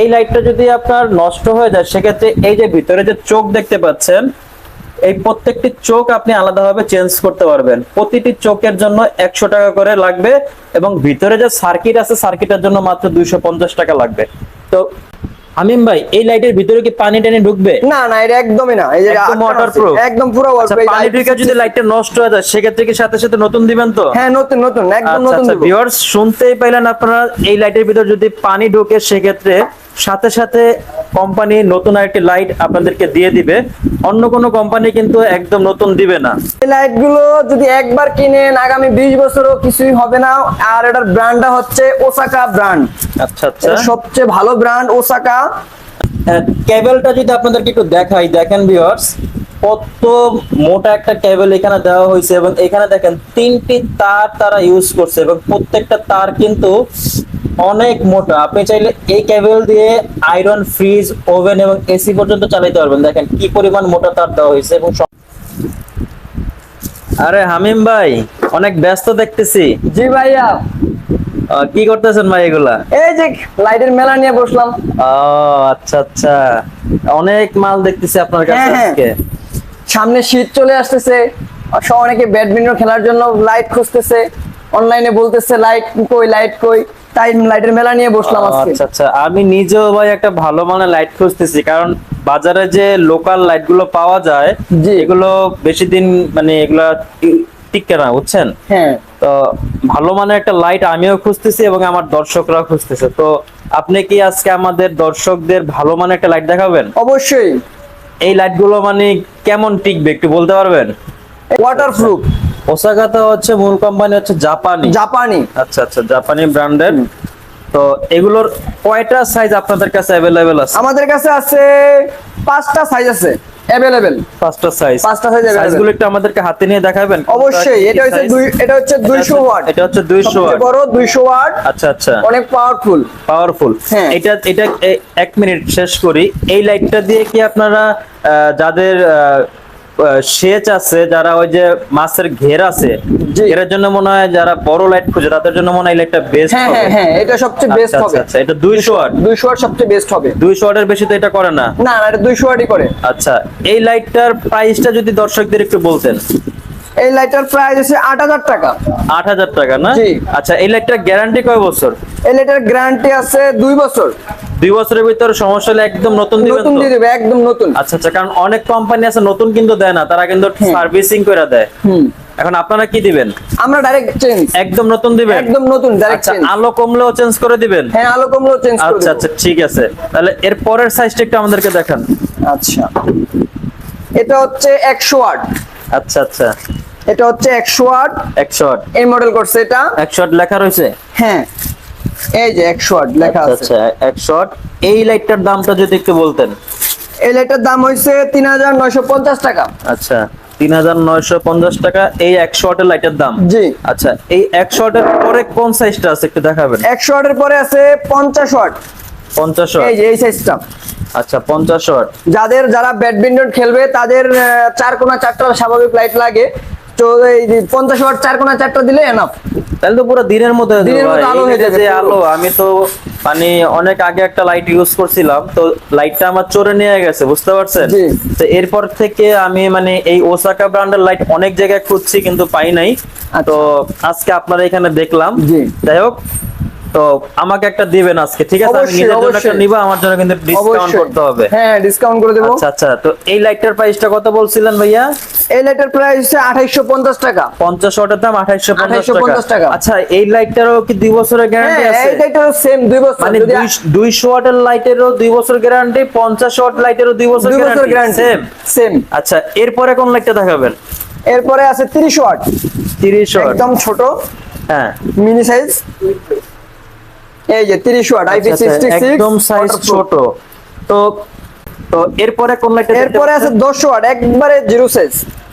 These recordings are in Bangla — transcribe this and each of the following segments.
এই লাইটটা যদি আপনার নষ্ট হয়ে যায়, সেক্ষেত্রে এই যে ভিতরে যে চোখ দেখতে পাচ্ছেন, এই প্রত্যেকটি চোখ আপনি আলাদাভাবে চেঞ্জ করতে পারবেন। প্রতিটি চোখের জন্য একশো টাকা করে লাগবে এবং ভিতরে যে সার্কিট আছে সার্কিটের জন্য মাত্র দুইশো পঞ্চাশ টাকা লাগবে। তো আমিম ভাই এই লাইটের ভিতরে কি পানি টানি ঢুকবে? না না এটা একদমই না। এই যে আছে, waterproof? একদম পুরো আচ্ছা পানি ঢুকে যদি লাইটটা নষ্ট হয়ে যায় সেক্ষেত্রে কি সাথে সাথে নতুন দিবেন তো? হ্যাঁ নতুন নতুন একদম আচ্ছা নতুন আচ্ছা দেবো। ভিউয়ার্স শুনতেই পাইলেন আপনারা এই লাইটের ভিতর যদি পানি ঢোকে সেক্ষেত্রে সাথে সাথে কোম্পানি নতুন আরেকটি লাইট আপনাদেরকে দিয়ে দিবে। অন্য কোনো কোম্পানি কিন্তু একদম নতুন দিবে না। এই লাইটগুলো যদি একবার কিনেন আগামী বিশ বছরও কিছুই হবে না। আর এটার ব্র্যান্ডটা হচ্ছে ওসাকা ব্র্যান্ড আচ্ছা আচ্ছা। সবচেয়ে ভালো ব্র্যান্ড ওসাকা কেবলটা যদি আপনাদেরকে একটু দেখাই দেখেন ভিউয়ার্স কত মোটা একটা কেবল এখানে দেওয়া হয়েছে এবং এখানে দেখেন তিনটি তার তারা ইউজ করছে এবং প্রত্যেকটা তার কিন্তু অনেক মোটা। আপনি চাইলে এই কেবল দিয়ে আয়রন ফ্রিজ ওভেন এবং এসি পর্যন্ত চালাতে পারবেন। দেখেন কি পরিমাণ মোটা তার দেওয়া হয়েছে এবং আরে হামিম ভাই অনেক ব্যস্ত দেখতেছি। জি ভাইয়া। কি করতেছেন ভাই এগুলা? এই যে লাইটের মেলা নিয়ে বসলাম। ও আচ্ছা আচ্ছা। অনেক মাল দেখতেছি আপনার কাছে হ্যাঁ, হ্যাঁ। আজকে। সামনে শীত চলে আসতেছে। অনেকে ব্যাডমিন্টন খেলার জন্য লাইট খুঁজতেছে। অনলাইনে বলতেছে লাইট কই লাইট কই? তাই লাইটের মেলা নিয়ে বসলাম আজকে। আচ্ছা আচ্ছা। আমি নিজেও ভাই একটা ভালো মানের লাইট খুঁজতেছি। কারণ বাজারে যে লোকাল লাইটগুলো পাওয়া যায়। এগুলো বেশি দিন মানে এগুলা টি- টিকে না বুঝছেন? হ্যাঁ। তো ভালো মানের একটা লাইট আমিও খুঁজতেছি এবং আমার দর্শকরাও খুঁজতেছে। তো আপনি কি আজকে আমাদের দর্শকদের ভালো মানের একটা লাইট দেখাবেন? অবশ্যই। এই লাইটগুলো মানে কেমন টিকবে একটু বলতে পারবেন? ওয়াটারপ্রুফ ওসাকাতে হচ্ছে মূল কোম্পানি হচ্ছে জাপানি জাপানি আচ্ছা আচ্ছা জাপানি ব্র্যান্ডের তো এগুলোর কয়টা সাইজ আপনাদের কাছে অ্যাভেলেবেল আছে? আমাদের কাছে আছে পাঁচটা সাইজ আছে। অ্যাভেলেবেল পাঁচটা সাইজ পাঁচটা সাইজ। সাইজগুলো একটু আমাদেরকে হাতে নিয়ে দেখাবেন। অবশ্যই এটা হচ্ছে দুই এটা হচ্ছে দুইশো ওয়াট এটা হচ্ছে 200 ওয়াট বড় দুইশো ওয়াট আচ্ছা আচ্ছা। অনেক পাওয়ারফুল পাওয়ারফুল হ্যাঁ। এটা এটা এ- এক মিনিট শেষ করি। এই লাইটটা দিয়ে কি আপনারা আহ, যাদের সেচ আছে যারা ওই যে মাছের ঘের আছে। এর জন্য মনে হয় যারা বড় লাইট খুঁজে তাদের জন্য মনে হয় লাইটটা বেস্ট হ্যাঁ হবে। হ্যাঁ হ্যাঁ এটা সবচেয়ে বেস্ট আচ্ছা হবে। আচ্ছা এটা 200 ওয়াট দুইশো ওয়াট সবচেয়ে বেস্ট হবে। 200 ওয়াটের বেশি তো এটা করে না। না না এটা দুইশো ওয়াটই করে। আচ্ছা এই লাইটটার প্রাইসটা যদি দর্শকদের একটু বলতেন। এই লাইটার প্রাইস আছে আট হাজার টাকা। আট হাজার টাকা না। আচ্ছা এই লাইটটার গ্যারান্টি কয় বছর? এই লাইটার গ্যারান্টি আছে দুই বছর। দুই বছরের ভিতর সমস্যা হলে একদম নতুন নতুন দিয়ে দেবে একদম নতুন। আচ্ছা আচ্ছা কারণ অনেক কোম্পানি আছে নতুন কিন্তু দেয় না তারা কিন্তু সার্ভিসিং করে দেয়। হুম। এখন আপনারা কি দিবেন? আমরা ডাইরেক্ট চেঞ্জ একদম নতুন দিবেন? একদম নতুন ডাইরেক্ট আচ্ছা চেঞ্জ আলো কমলেও চেঞ্জ করে দিবেন? হ্যাঁ আলো কমলো চেঞ্জ করে আচ্ছা আচ্ছা ঠিক আছে। তাহলে এর পরের সাইজটা একটু আমাদেরকে দেখান। আচ্ছা। এটা হচ্ছে একশো ওয়াট আচ্ছা আচ্ছা। এটা হচ্ছে একশো ওয়াট একশো ওয়াট এই মডেল করছে এটা। একশো ওয়াট লেখা রয়েছে? হ্যাঁ। এই যে একশো ওয়াট লেখা আচ্ছা আছে। আচ্ছা এই লাইটটার দামটা যদি একটু বলতেন। এই লাইটার দাম নয়শো পঞ্চাশ টাকা। আচ্ছা তিন হাজার নয়শো পঞ্চাশ টাকা এই একশো ওয়াটের লাইটের দাম। জি। আচ্ছা এই একশো ওয়াটের পরে কোন সাইজটা আছে একটু দেখাবেন? একশো ওয়াটের পরে আছে পঞ্চাশ ওয়াট পঞ্চাশ ওয়াট এই যে এই সাইজটা। আচ্ছা পঞ্চাশ ওয়াট যাদের যারা ব্যাডমিন্টন খেলবে তাদের চার কোনা চারটা স্বাভাবিক লাইট লাগে। পঞ্চাশ ওয়াট চার কোনা চারটা দিলে এনাফ তাহলে তো পুরো দিনের মধ্যে দিনের মধ্যে আলো হয়ে যাবে আলো আমি তো মানে অনেক আগে একটা লাইট ইউজ করছিলাম তো লাইটটা আমার চোরে নিয়ে গেছে বুঝতে পারছেন? তো এরপর থেকে আমি মানে এই ওসাকা ব্র্যান্ডের লাইট অনেক জায়গায় খুঁজছি কিন্তু পাই নাই। তো আজকে আপনারা এখানে দেখলাম। আচ্ছা। যাই হোক তো আমাকে একটা দিবেন আজকে ঠিক আছে? আমি নিজের জন্য একটা। নিব আমার জন্য কিন্তু ডিসকাউন্ট করতে হবে। হ্যাঁ ডিসকাউন্ট করে দেবো। আচ্ছা আচ্ছা। তো এই লাইটটার প্রাইসটা কত বলছিলেন ভাইয়া? এই লাইটের প্রাইস হচ্ছে আঠাইশো পঞ্চাশ টাকা। পঞ্চাশ ওয়াটের দাম আঠাইশো পঞ্চাশ 2850 টাকা। আচ্ছা এই লাইটটারও কি দুই বছরের গ্যারান্টি আছে? এই লাইটেরও সেম দুই বছর। মানে যদি দুইশো ওয়াটের লাইটেরও দুই বছর গ্যারান্টি পঞ্চাশ ওয়াট লাইটেরও দুই বছর গ্যারান্টি সেম সেম আচ্ছা এরপরে কোন লাইটটা দেখাবেন? এরপরে আছে তিরিশ ওয়াট। তিরিশ ওয়াট। একদম ছোট। হ্যাঁ। Mini size. এই যে তিরিশ ওয়াট আইপি আচ্ছা, আচ্ছা, একদম সাইজ ছোট। তো তো এরপরে কোন লাইটটা এরপরে আছে পাচ্ছেন? দশ ওয়াট একবারে জিরো সাইজ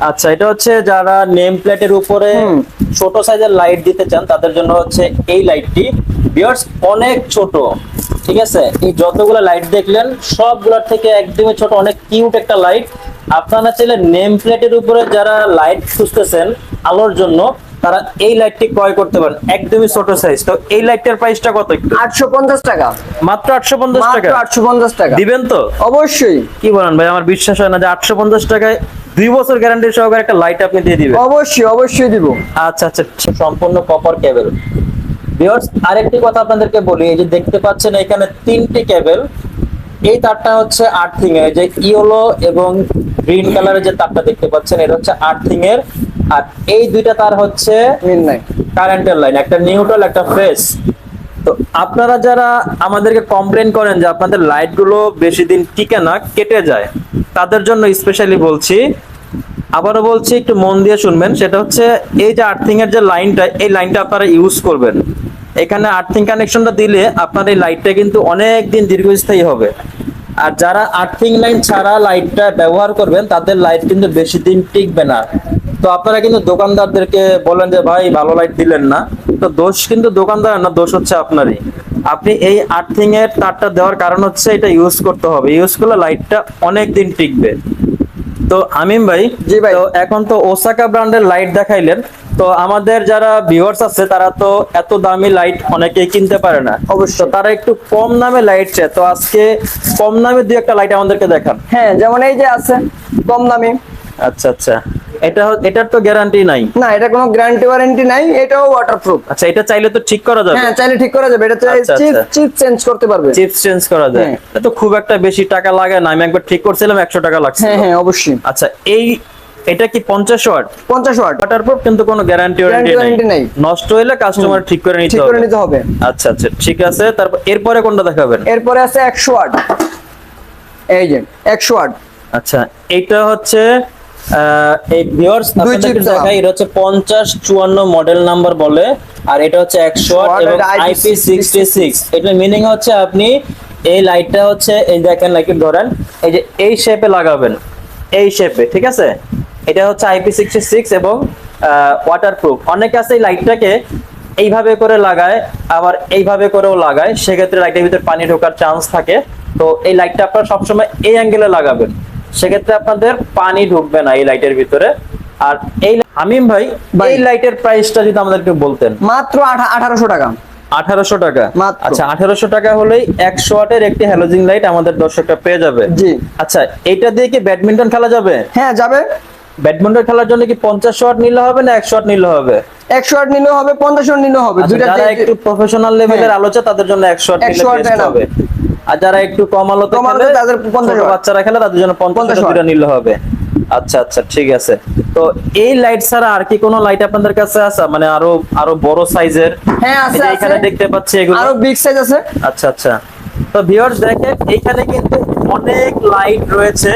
আচ্ছা এটা হচ্ছে যারা নেম প্লেটের উপরে ছোট সাইজের লাইট দিতে চান তাদের জন্য হচ্ছে এই লাইটটি বিয়ার্স অনেক ছোট ঠিক আছে? এই যতগুলো লাইট দেখলেন সবগুলোর থেকে একদমই ছোট অনেক কিউট একটা লাইট আপনারা চাইলে নেম প্লেটের উপরে যারা লাইট খুঁজতেছেন আলোর জন্য তারা এই লাইটটি ক্রয় করতে পারেন। একদমই ছোট সাইজ তো এই লাইটটার প্রাইসটা কত একটু? আটশো পঞ্চাশ টাকা। মাত্র আটশো পঞ্চাশ টাকা? মাত্র আটশো পঞ্চাশ টাকা। দিবেন তো? অবশ্যই। কি বলেন ভাই আমার বিশ্বাস হয় না যে আটশো পঞ্চাশ টাকায় দুই বছর গ্যারান্টি সহকারে একটা লাইট আপনি দিয়ে দিবেন। অবশ্যই অবশ্যই দিব। আচ্ছা আচ্ছা সম্পূর্ণ কপার কেবল ভিউয়ার্স আরেকটি কথা আপনাদেরকে বলি এই যে দেখতে পাচ্ছেন এখানে তিনটি কেবল এই তারটা হচ্ছে আর্থিং এর যে ইয়েলো এবং গ্রিন কালারের যে তারটা দেখতে পাচ্ছেন এটা হচ্ছে আর্থিং এর আর এই দুইটা তার হচ্ছে কারেন্টের লাইন একটা নিউট্রাল একটা ফ্রেশ তো আপনারা যারা আমাদেরকে কমপ্লেন করেন যে আপনাদের লাইটগুলো বেশি দিন টিকে না কেটে যায় তাদের জন্য স্পেশালি বলছি আবারও বলছি একটু মন দিয়ে শুনবেন সেটা হচ্ছে এই যে আর্থিং এর যে লাইনটা এই লাইনটা আপনারা ইউজ করবেন। এখানে আর্থিং কানেকশনটা দিলে আপনার এই লাইটটা কিন্তু অনেক দিন দীর্ঘস্থায়ী হবে। আর যারা আর্থিং লাইন ছাড়া লাইটটা ব্যবহার করবেন তাদের লাইট কিন্তু বেশি দিন টিকবে না। তো আপনারা কিন্তু দোকানদারদেরকে বলেন যে ভাই ভালো লাইট দিলেন না। তো দোষ কিন্তু দোকানদার না দোষ হচ্ছে আপনারই। আপনি এই আর্থিং এর তারটা দেওয়ার কারণ হচ্ছে এটা ইউজ করতে হবে। ইউজ করলে লাইটটা অনেক দিন টিকবে। তো আমিম ভাই জি ভাই। তো এখন তো ওসাকা ব্র্যান্ডের লাইট দেখাইলেন। তো আমাদের যারা ভিউয়ার্স আছে তারা তো এত দামি লাইট অনেকেই কিনতে পারে না। অবশ্যই। তারা একটু কম দামে লাইট চায়। তো আজকে কম দামে দুই একটা লাইট আমাদেরকে দেখান। হ্যাঁ যেমন এই যে আছে কম দামি। আচ্ছা আচ্ছা। এটা এটার তো গ্যারান্টি নাই। না এটা কোনো গ্যারান্টি ওয়ারেন্টি নাই এটাও ওয়াটারপ্রুফ আচ্ছা এটা চাইলে তো ঠিক করা যাবে। হ্যাঁ চাইলে ঠিক করা যাবে। এটা চিপ। চিপ চেঞ্জ করতে পারবে। চিপস চেঞ্জ করা যায়। হ্যাঁ। এটা তো খুব একটা বেশি টাকা লাগে না। আমি একবার ঠিক করছিলাম একশো টাকা লাগছে হ্যাঁ হ্যাঁ অবশ্যই। আচ্ছা এই এটা কি পঞ্চাশ ওয়াট? পঞ্চাশ ওয়াট। ওয়াটারপ্রুফ কিন্তু কোনো গ্যারান্টি ওয়ারেন্টি নেই। নষ্ট হলে কাস্টমার ঠিক করে নিতে ঠিক করে হবে। নিতে হবে। আচ্ছা আচ্ছা ঠিক আছে। তারপর এরপরে কোনটা দেখাবেন? এরপরে আছে একশো ওয়াট। এই যে একশো ওয়াট। আচ্ছা হচ্ছে এই ভিউয়ার্স। দেখাই এটা হচ্ছে চুয়ান্ন মডেল নাম্বার বলে আর এটা হচ্ছে এবং এটা মিনিং হচ্ছে আপনি এই লাইটটা হচ্ছে এই দেখেন লাইট ধরেন এই যে এই শেপে লাগাবেন এই শেপে ঠিক আছে? এটা হচ্ছে আইপি সিক্সটি সিক্স এবং ওয়াটারপ্রুফ অনেকে আছে এই লাইটটাকে এইভাবে করে লাগায় আবার এইভাবে করেও লাগায়। সেক্ষেত্রে লাইটের ভিতরে পানি ঢোকার চান্স থাকে। তো এই লাইটটা আপনারা সবসময় এই অ্যাঙ্গেলে লাগাবেন। সেক্ষেত্রে আপনাদের পানি ঢুকবে না এই লাইটের ভিতরে। আর এই হামিম ভাই। এই লাইটের প্রাইসটা যদি আমাদেরকে বলতেন। মাত্র আঠারোশো টাকা। আঠারোশো টাকা? আচ্ছা আঠারোশো টাকা হলেই একশো ওয়াটের একটি হ্যালোজিং লাইট আমাদের দর্শকরা পেয়ে যাবে। জি। আচ্ছা এইটা দিয়ে কি ব্যাডমিন্টন খেলা যাবে? হ্যাঁ যাবে। ব্যাডমিন্টন খেলার জন্য কি পঞ্চাশ শট নিলে হবে না একশো ওয়াট নিলে হবে? একশো ওয়াট নিলেও হবে পঞ্চাশ ওয়াট নিলেও হবে আচ্ছা, দুইটা যারা একটু প্রফেশনাল লেভেলের। আলোচনা তাদের জন্য একশো ওয়াট 100 নিলে watt বেস্ট হবে। আর যারা একটু কম আলোতে খেলে তাদের 50 ছোট বাচ্চারা খেলে তাদের জন্য পঞ্চাশ 50 ওয়াট নিলে হবে। আচ্ছা আচ্ছা ঠিক আছে। তো এই লাইট ছাড়া আর কি কোনো লাইট আপনাদের কাছে আছে? মানে আরও আরও বড় সাইজের হ্যাঁ আছে এখানে দেখতে পাচ্ছি এগুলো। আরও বিগ সাইজ আছে। আচ্ছা আচ্ছা। তো ভিউয়ার্স দেখেন এখানে কিন্তু অনেক লাইট রয়েছে।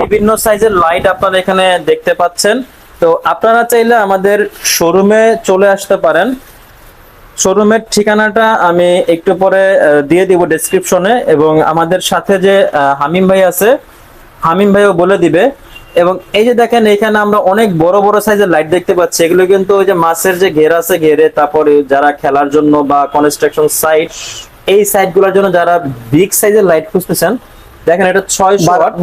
বিভিন্ন সাইজের লাইট আপনারা এখানে দেখতে পাচ্ছেন। তো আপনারা চাইলে আমাদের শোরুমে চলে আসতে পারেন। শোরুমের ঠিকানাটা আমি একটু পরে দিয়ে দিব ডেসক্রিপশনে এবং আমাদের সাথে যে হামিম ভাই আছে, হামিম ভাইও বলে দিবে। এবং এই যে দেখেন, এখানে আমরা অনেক বড় বড় সাইজের লাইট দেখতে পাচ্ছি। এগুলো কিন্তু ওই যে মাছের যে ঘের আছে ঘেরে, তারপরে যারা খেলার জন্য বা কনস্ট্রাকশন সাইট এই সাইটগুলোর জন্য যারা বিগ সাইজের লাইট খুঁজতেছেন দেখেন এটা ছয়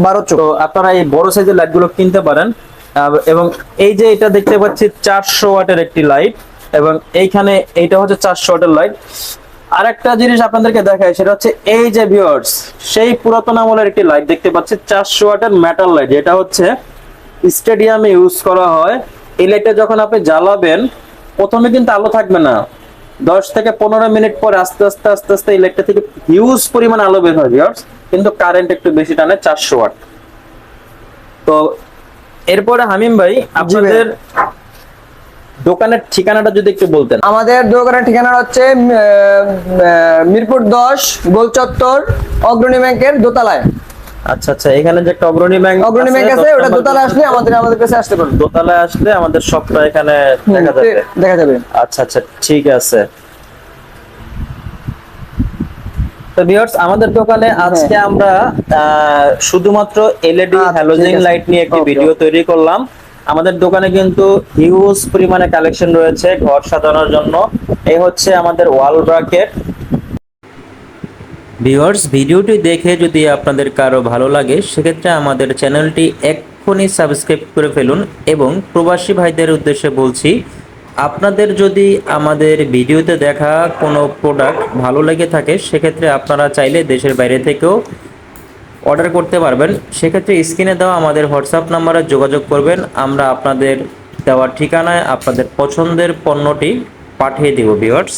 বারো-। তো আপনারা এই বড় সাইজের লাইটগুলো কিনতে পারেন। এবং এই যে এটা দেখতে পাচ্ছি চারশো ওয়াটের একটি লাইট এবং এইখানে এইটা হচ্ছে চারশো ওয়াটের লাইট আর একটা জিনিস আপনাদেরকে দেখায় সেটা হচ্ছে এই যে ভিউয়ার্স সেই পুরাতন আমলের একটি লাইট দেখতে পাচ্ছি চারশো ওয়াটের মেটাল লাইট যেটা হচ্ছে স্টেডিয়ামে ইউজ করা হয়। এই লাইটটা যখন আপনি জ্বালাবেন প্রথমে কিন্তু আলো থাকবে না। দশ থেকে পনেরো মিনিট পর আস্তে আস্তে আস্তে আস্তে এই লাইটটা থেকে হিউজ পরিমাণ আলো বের হয় ভিউয়ার্স কিন্তু কারেন্ট একটু বেশি টানে চারশো ওয়াট তো এরপরে হামিম ভাই আপনাদের দোকানের ঠিকানাটা যদি একটু বলতেন। আমাদের দোকানের ঠিকানা হচ্ছে মিরপুর দশ গোল চত্বর অগ্রণী ব্যাংকের দোতলায়। আচ্ছা আচ্ছা এখানে যে একটা অগ্রণী ব্যাংক অগ্রণী ব্যাংক আছে ওটা আসলে আমাদের আমাদের কাছে আসতে পারবে। দোতলায় আসলে আমাদের সবটা এখানে দেখা যাবে। দেখা যাবে। আচ্ছা আচ্ছা ঠিক আছে। তো ভিউয়ার্স আমাদের দোকানে আজকে আমরা শুধুমাত্র এলইডি হ্যাঁ। হ্যালোজেন লাইট নিয়ে একটি ভিডিও তৈরি করলাম। আমাদের দোকানে কিন্তু হিউজ পরিমাণে কালেকশন রয়েছে ঘর সাজানোর জন্য। এই হচ্ছে আমাদের ওয়াল ব্র্যাকেট ভিউয়ার্স ভিডিওটি দেখে যদি আপনাদের কারও ভালো লাগে সেক্ষেত্রে আমাদের চ্যানেলটি এক্ষুনি সাবস্ক্রাইব করে ফেলুন এবং প্রবাসী ভাইদের উদ্দেশ্যে বলছি আপনাদের যদি আমাদের ভিডিওতে দেখা কোনো প্রোডাক্ট ভালো লেগে থাকে, সেক্ষেত্রে আপনারা চাইলে দেশের বাইরে থেকেও অর্ডার করতে পারবেন। সেক্ষেত্রে স্ক্রিনে দেওয়া আমাদের হোয়াটসঅ্যাপ নাম্বারে যোগাযোগ করবেন। আমরা আপনাদের দেওয়ার ঠিকানায় আপনাদের পছন্দের পণ্যটি পাঠিয়ে দেব ভিউয়ার্স